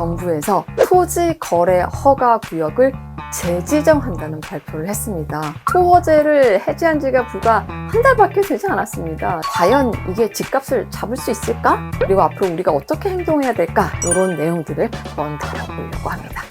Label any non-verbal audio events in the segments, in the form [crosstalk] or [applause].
정부에서 토지 거래 허가 구역을 재지정한다는 발표를 했습니다. 토호제를 해제한 지가 불과 한 달밖에 되지 않았습니다. 과연 이게 집값을 잡을 수 있을까? 그리고 앞으로 우리가 어떻게 행동해야 될까? 이런 내용들을 한번 다뤄보려고 합니다.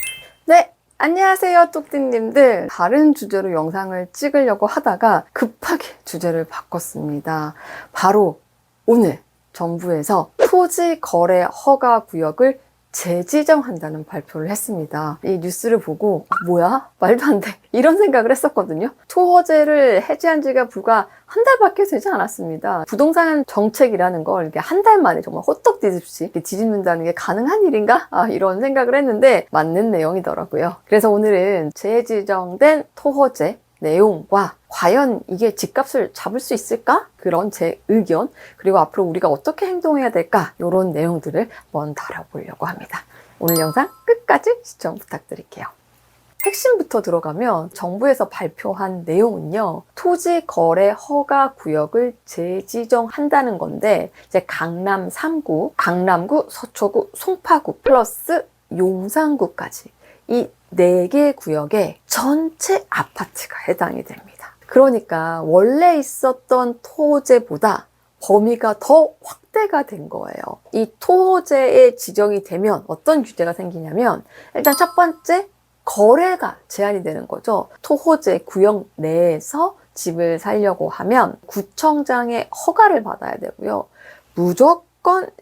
네, 안녕하세요, 뚝띵님들. 다른 주제로 영상을 찍으려고 하다가 급하게 주제를 바꿨습니다. 바로 오늘 정부에서 토지 거래 허가 구역을 재지정한다는 발표를 했습니다. 이 뉴스를 보고 아, 뭐야? 말도 안 돼. [laughs] 이런 생각을 했었거든요. 토호제를 해제한 지가 불과 한 달밖에 되지 않았습니다. 부동산 정책이라는 걸 이렇게 한 달 만에 정말 호떡 뒤집듯이 뒤집는다는 게 가능한 일인가? 아, 이런 생각을 했는데 맞는 내용이더라고요. 그래서 오늘은 재지정된 토호제 내용과 과연 이게 집값을 잡을 수 있을까? 그런 제 의견, 그리고 앞으로 우리가 어떻게 행동해야 될까? 이런 내용들을 한번 다뤄보려고 합니다. 오늘 영상 끝까지 시청 부탁드릴게요. 핵심부터 들어가면 정부에서 발표한 내용은요, 토지 거래 허가 구역을 재지정한다는 건데, 이제 강남 3구, 강남구, 서초구, 송파구, 플러스 용산구까지 이 네개 구역에 전체 아파트가 해당이 됩니다. 그러니까 원래 있었던 토호제보다 범위가 더 확대가 된 거예요. 이 토호제에 지정이 되면 어떤 규제가 생기냐면 일단 첫 번째 거래가 제한이 되는 거죠. 토호제 구역 내에서 집을 살려고 하면 구청장의 허가를 받아야 되고요. 무조건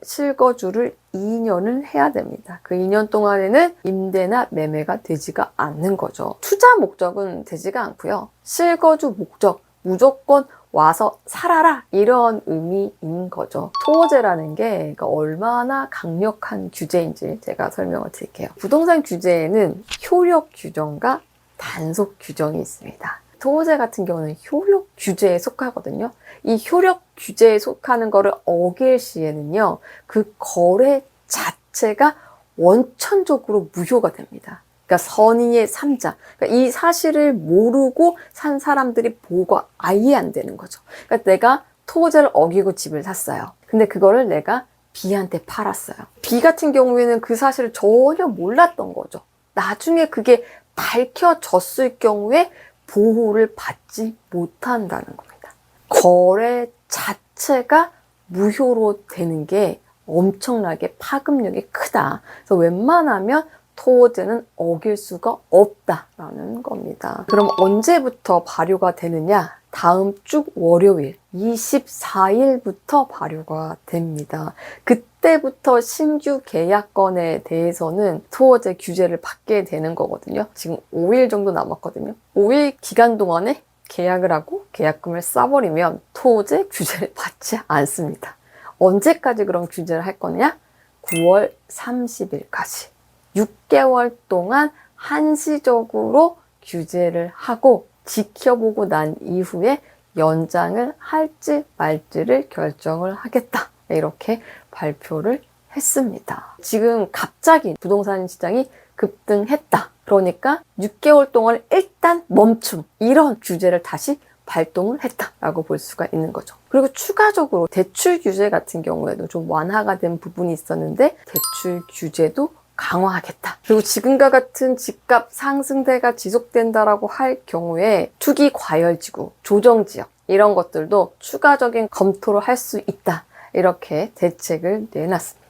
실거주를 2년을 해야 됩니다. 그 2년 동안에는 임대나 매매가 되지가 않는 거죠. 투자 목적은 되지가 않고요. 실거주 목적, 무조건 와서 살아라 이런 의미인 거죠. 토호제라는 게 그러니까 얼마나 강력한 규제인지 제가 설명을 드릴게요. 부동산 규제에는 효력 규정과 단속 규정이 있습니다. 토호제 같은 경우는 효력 규제에 속하거든요. 이 효력 규제에 속하는 거를 어길 시에는요, 그 거래 자체가 원천적으로 무효가 됩니다. 그러니까 선의의 삼자. 그러니까 이 사실을 모르고 산 사람들이 보고가 아예 안 되는 거죠. 그러니까 내가 토호제를 어기고 집을 샀어요. 근데 그거를 내가 B한테 팔았어요. B 같은 경우에는 그 사실을 전혀 몰랐던 거죠. 나중에 그게 밝혀졌을 경우에 보호를 받지 못한다는 겁니다. 거래 자체가 무효로 되는 게 엄청나게 파급력이 크다. 그래서 웬만하면 토호제는 어길 수가 없다라는 겁니다. 그럼 언제부터 발효가 되느냐? 다음 주 월요일 24일부터 발효가 됩니다. 그때부터 신규 계약건에 대해서는 토호제 규제를 받게 되는 거거든요. 지금 5일 정도 남았거든요. 5일 기간 동안에 계약을 하고 계약금을 싸버리면 토호제 규제를 [laughs] 받지 않습니다. 언제까지 그럼 규제를 할 거냐? 9월 30일까지. 6개월 동안 한시적으로 규제를 하고 지켜보고 난 이후에 연장을 할지 말지를 결정을 하겠다. 이렇게 발표를 했습니다. 지금 갑자기 부동산 시장이 급등했다. 그러니까 6개월 동안 일단 멈춤. 이런 규제를 다시 발동을 했다라고 볼 수가 있는 거죠. 그리고 추가적으로 대출 규제 같은 경우에도 좀 완화가 된 부분이 있었는데 대출 규제도 강화하겠다. 그리고 지금과 같은 집값 상승세가 지속된다라고 할 경우에 투기 과열 지구, 조정 지역 이런 것들도 추가적인 검토를 할 수 있다. 이렇게 대책을 내놨습니다.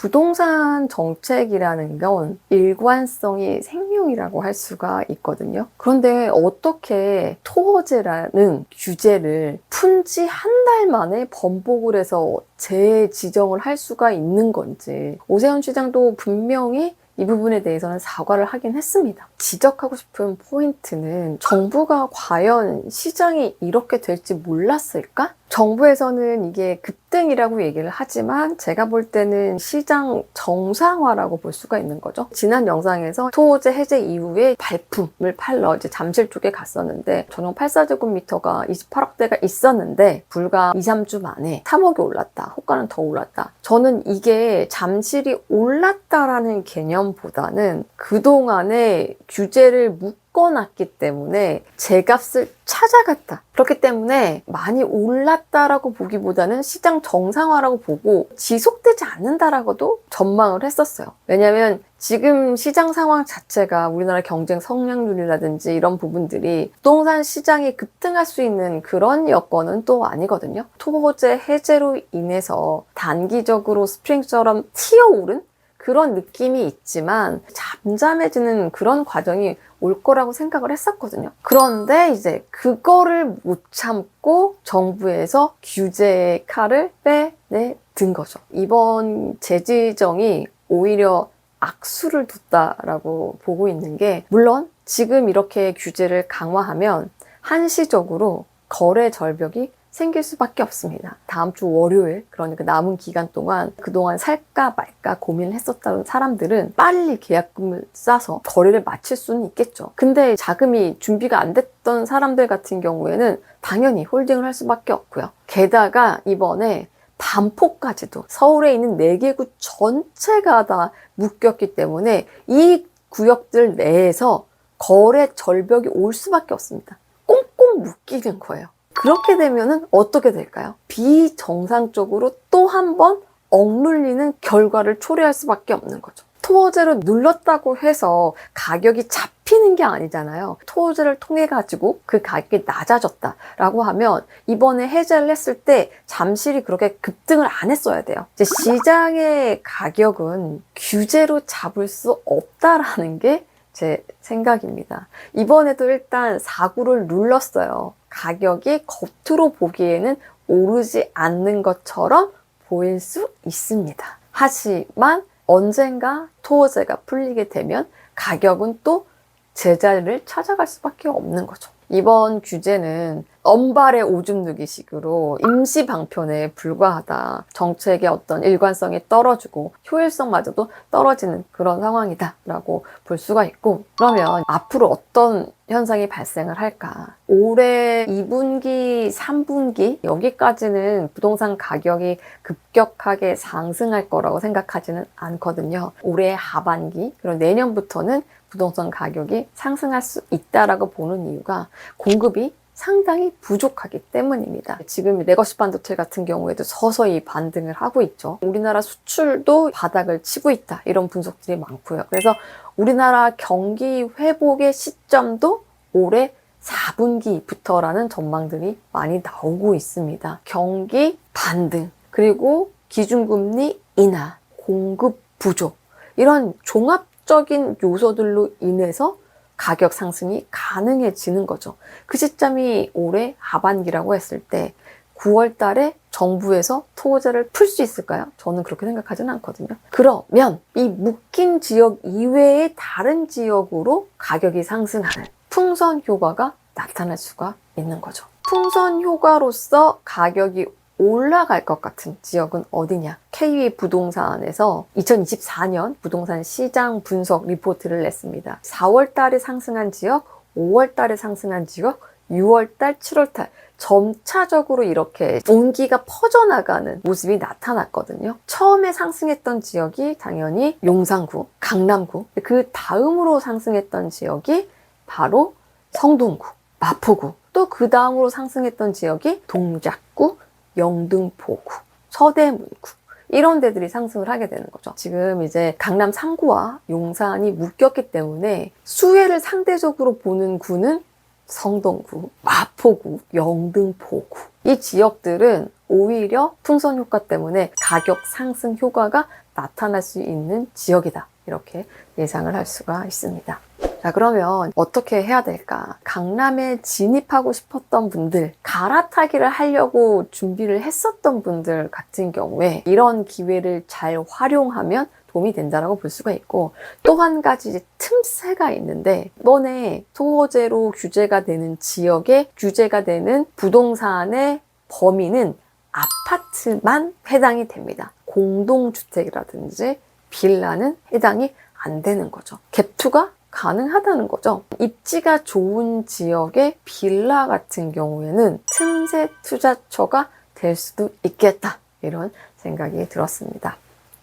부동산 정책이라는 건 일관성이 생명이라고 할 수가 있거든요. 그런데 어떻게 토호제라는 규제를 푼 지 한 달 만에 번복을 해서 재지정을 할 수가 있는 건지 오세훈 시장도 분명히 이 부분에 대해서는 사과를 하긴 했습니다. 지적하고 싶은 포인트는 정부가 과연 시장이 이렇게 될지 몰랐을까? 정부에서는 이게 급등이라고 얘기를 하지만 제가 볼 때는 시장 정상화라고 볼 수가 있는 거죠. 지난 영상에서 토호제 해제 이후에 발품을 팔러 이제 잠실 쪽에 갔었는데 전용 84제곱미터가 28억대가 있었는데 불과 2, 3주 만에 3억이 올랐다. 호가는 더 올랐다. 저는 이게 잠실이 올랐다라는 개념보다는 그동안에 규제를 묶 묶어놨기 때문에 제 값을 찾아갔다. 그렇기 때문에 많이 올랐다라고 보기보다는 시장 정상화라고 보고 지속되지 않는다라고도 전망을 했었어요. 왜냐하면 지금 시장 상황 자체가 우리나라 경쟁 성장률이라든지 이런 부분들이 부동산 시장이 급등할 수 있는 그런 여건은 또 아니거든요. 토호제 해제로 인해서 단기적으로 스프링처럼 튀어오른 그런 느낌이 있지만 잠잠해지는 그런 과정이 올 거라고 생각을 했었거든요. 그런데 이제 그거를 못 참고 정부에서 규제의 칼을 빼내든 거죠. 이번 재지정이 오히려 악수를 뒀다라고 보고 있는 게 물론 지금 이렇게 규제를 강화하면 한시적으로 거래 절벽이 생길 수밖에 없습니다. 다음 주 월요일, 그러니까 남은 기간 동안 그동안 살까 말까 고민을 했었다는 사람들은 빨리 계약금을 싸서 거래를 마칠 수는 있겠죠. 근데 자금이 준비가 안 됐던 사람들 같은 경우에는 당연히 홀딩을 할 수밖에 없고요. 게다가 이번에 반포까지도 서울에 있는 4개 구 전체가 다 묶였기 때문에 이 구역들 내에서 거래 절벽이 올 수밖에 없습니다. 꽁꽁 묶이는 거예요. 그렇게 되면은 어떻게 될까요? 비정상적으로 또 한 번 억눌리는 결과를 초래할 수밖에 없는 거죠. 토어제로 눌렀다고 해서 가격이 잡히는 게 아니잖아요. 토어제를 통해 가지고 그 가격이 낮아졌다라고 하면 이번에 해제를 했을 때 잠실이 그렇게 급등을 안 했어야 돼요. 이제 시장의 가격은 규제로 잡을 수 없다라는 게 제 생각입니다. 이번에도 일단 4구를 눌렀어요. 가격이 겉으로 보기에는 오르지 않는 것처럼 보일 수 있습니다. 하지만 언젠가 토어제가 풀리게 되면 가격은 또 제자리를 찾아갈 수밖에 없는 거죠. 이번 규제는 엄발의 오줌 누기식으로 임시 방편에 불과하다. 정책의 어떤 일관성이 떨어지고 효율성마저도 떨어지는 그런 상황이다라고 볼 수가 있고 그러면 앞으로 어떤 현상이 발생을 할까? 올해 2분기, 3분기 여기까지는 부동산 가격이 급격하게 상승할 거라고 생각하지는 않거든요. 올해 하반기 그리고 내년부터는 부동산 가격이 상승할 수 있다라고 보는 이유가 공급이 상당히 부족하기 때문입니다. 지금 레거시 반도체 같은 경우에도 서서히 반등을 하고 있죠. 우리나라 수출도 바닥을 치고 있다. 이런 분석들이 많고요. 그래서 우리나라 경기 회복의 시점도 올해 4분기부터라는 전망들이 많이 나오고 있습니다. 경기 반등, 그리고 기준금리 인하, 공급 부족, 이런 종합적인 요소들로 인해서 가격 상승이 가능해지는 거죠. 그 시점이 올해 하반기라고 했을 때 9월 달에 정부에서 토호제를 풀 수 있을까요? 저는 그렇게 생각하지는 않거든요. 그러면 이 묶인 지역 이외의 다른 지역으로 가격이 상승하는 풍선 효과가 나타날 수가 있는 거죠. 풍선 효과로서 가격이 올라갈 것 같은 지역은 어디냐? KW 부동산에서 2024년 부동산 시장 분석 리포트를 냈습니다. 4월 달에 상승한 지역, 5월 달에 상승한 지역, 6월 달, 7월 달 점차적으로 이렇게 온기가 퍼져나가는 모습이 나타났거든요. 처음에 상승했던 지역이 당연히 용산구, 강남구, 그 다음으로 상승했던 지역이 바로 성동구, 마포구, 또 그 다음으로 상승했던 지역이 동작구, 영등포구, 서대문구 이런 데들이 상승을 하게 되는 거죠. 지금 이제 강남 3구와 용산이 묶였기 때문에 수혜를 상대적으로 보는 구는 성동구, 마포구, 영등포구 이 지역들은 오히려 풍선 효과 때문에 가격 상승 효과가 나타날 수 있는 지역이다. 이렇게 예상을 할 수가 있습니다. 자, 그러면 어떻게 해야 될까? 강남에 진입하고 싶었던 분들, 갈아타기를 하려고 준비를 했었던 분들 같은 경우에 이런 기회를 잘 활용하면 도움이 된다라고 볼 수가 있고 또 한 가지 틈새가 있는데 이번에 토호제로 규제가 되는 지역에 규제가 되는 부동산의 범위는 아파트만 해당이 됩니다. 공동주택이라든지 빌라는 해당이 안 되는 거죠. 갭투가 가능하다는 거죠. 입지가 좋은 지역의 빌라 같은 경우에는 틈새 투자처가 될 수도 있겠다. 이런 생각이 들었습니다.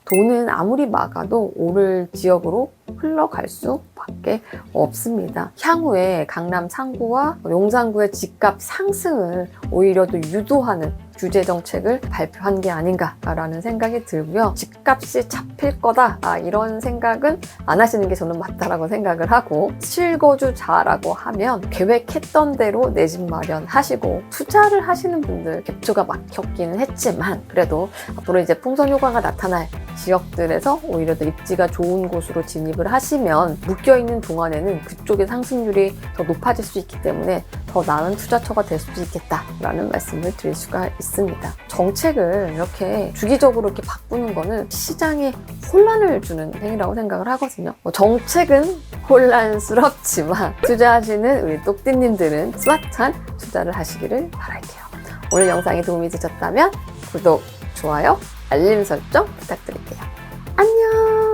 돈은 아무리 막아도 오를 지역으로 흘러갈 수밖에 없습니다. 향후에 강남 상구와 용산구의 집값 상승을 오히려 더 유도하는 규제 정책을 발표한 게 아닌가라는 생각이 들고요. 집값이 잡힐 거다 아, 이런 생각은 안 하시는 게 저는 맞다라고 생각을 하고 실거주자라고 하면 계획했던 대로 내 집 마련하시고 투자를 하시는 분들 갭투가 막혔기는 했지만 그래도 앞으로 이제 풍선 효과가 나타날 지역들에서 오히려 더 입지가 좋은 곳으로 진입을 하시면 묶여 있는 동안에는 그쪽의 상승률이 더 높아질 수 있기 때문에 더 나은 투자처가 될 수도 있겠다라는 말씀을 드릴 수가 있습니다. 정책을 이렇게 주기적으로 이렇게 바꾸는 거는 시장에 혼란을 주는 행위라고 생각을 하거든요. 뭐 정책은 혼란스럽지만 [laughs] 투자하시는 우리 똑띠님들은 스마트한 투자를 하시기를 바랄게요. 오늘 영상이 도움이 되셨다면 구독, 좋아요, 알림 설정 부탁드릴게요. 안녕!